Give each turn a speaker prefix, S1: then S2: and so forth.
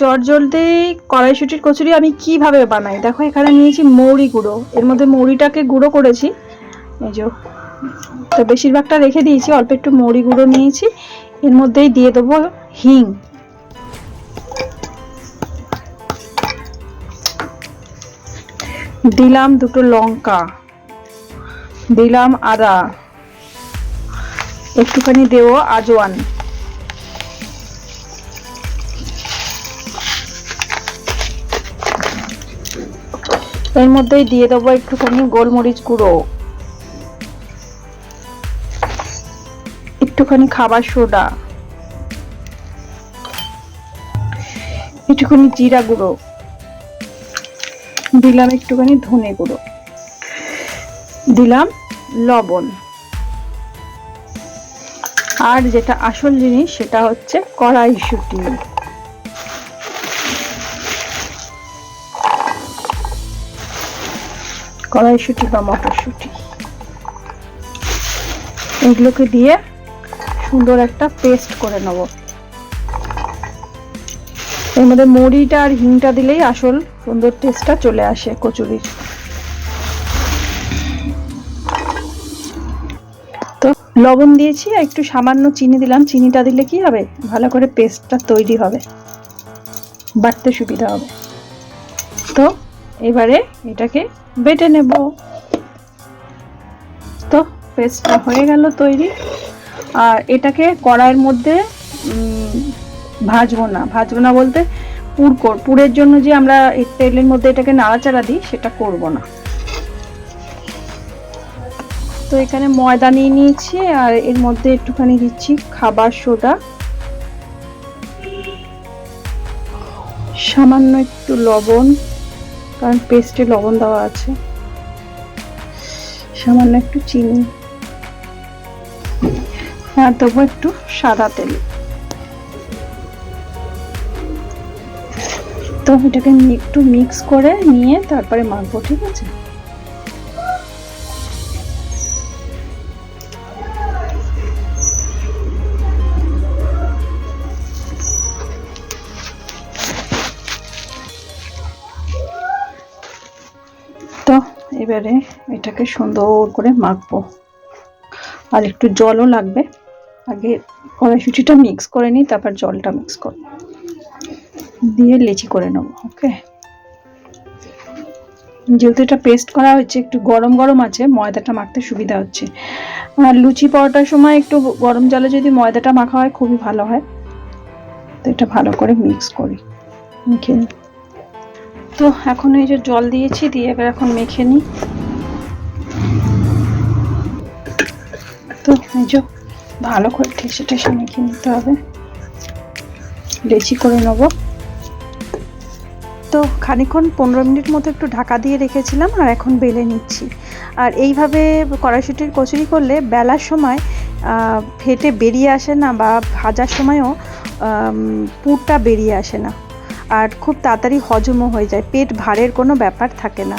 S1: চট জলদি কড়াইশুটির কচুরি আমি কীভাবে বানাই? দেখো, এখানে নিয়েছি মৌরি গুঁড়ো। এর মধ্যে মৌরিটাকে গুঁড়ো করেছি। এই যে, তো বেশিরভাগটা রেখে দিয়েছি, অল্প একটু মৌরি গুঁড়ো নিয়েছি। এর মধ্যেই দিয়ে দেবো হিং। দিলাম দুটো লঙ্কা। দিলাম আদা। একটুখানি দেবো আজওয়ান। এর মধ্যেই দিয়ে দেবো একটুখানি গোলমরিচ গুঁড়ো। একটুখানি খাবার সোডা। একটুখানি জিরা গুঁড়ো। দিলাম একটুখানি ধনে গুঁড়ো। দিলাম লবণ। আর যেটা আসল জিনিস সেটা হচ্ছে কড়াইশুঁটি। কড়াইশুঁটি বা মটরশুঁটি। এগুলোকে দিয়ে সুন্দর একটা পেস্ট করে নেব। এর মধ্যে মুড়িটা আর হিংটা দিলেই আসল সুন্দর টেস্টটা চলে আসে কচুরির। তো লবণ দিয়েছি, আর একটু সামান্য চিনি দিলাম। চিনিটা দিলে কি হবে? ভালো করে পেস্টটা তৈরি হবে। বাটতে সুবিধা হবে। তো এবারে এটাকে বেটে নেব। তো পেস্টটা হয়ে গেল তৈরি। আর এটাকে কড়াইয়ের মধ্যে ভাজবো না। ভাজবো না বলতে পুর কর পুরের জন্য যে আমরা তেলের মধ্যে এটাকে নাড়াচাড়া দিই, সেটা করব না। তো এখানে ময়দা নিয়ে নিয়েছি, আর এর মধ্যে একটুখানি দিচ্ছি খাবার সোডা। সামান্য একটু লবণ। কারণ পেস্টে লবণ দেওয়া আছে। সামান্য একটু চিনি। আর দেবো একটু সাদা তেল। তো এটাকে একটু মিক্স করে নিয়ে তারপরে মাখবো, ঠিক আছে? এবারে এটাকে সুন্দর করে মাখবো। আর একটু জলও লাগবে। আগে কড়াইশুটিটা মিক্স করে নিই, তারপর জলটা মিক্স করব। দিয়ে লেচি করে নেব ওকে যেহেতু এটা পেস্ট করা হচ্ছে একটু গরম গরম আছে, ময়দাটা মাখতে সুবিধা হচ্ছে। আর লুচি পরোটার সময় একটু গরম জলে যদি ময়দাটা মাখা হয়, খুবই ভালো হয়। তো এটা ভালো করে মিক্স করি। নিই। তো এখন এই যে জল দিয়েছি, দিয়ে এবার এখন মেখে নিই। তো এই যে ভালো করে ঠেসে ঠেসে মেখে নিতে হবে। লেচি করে নেব। তো খানিক্ষণ পনেরো মিনিট মতো একটু ঢাকা দিয়ে রেখেছিলাম, আর এখন বেলে নিচ্ছি। আর এইভাবে কড়াইশুটির কচুরি করলে বেলার সময় ফেটে বেরিয়ে আসে না, বা ভাজার সময়ও পুরটা বেরিয়ে আসে না। আর খুব তাড়াতাড়ি হজমও হয়ে যায়। পেট ভারের কোনো ব্যাপার থাকে না।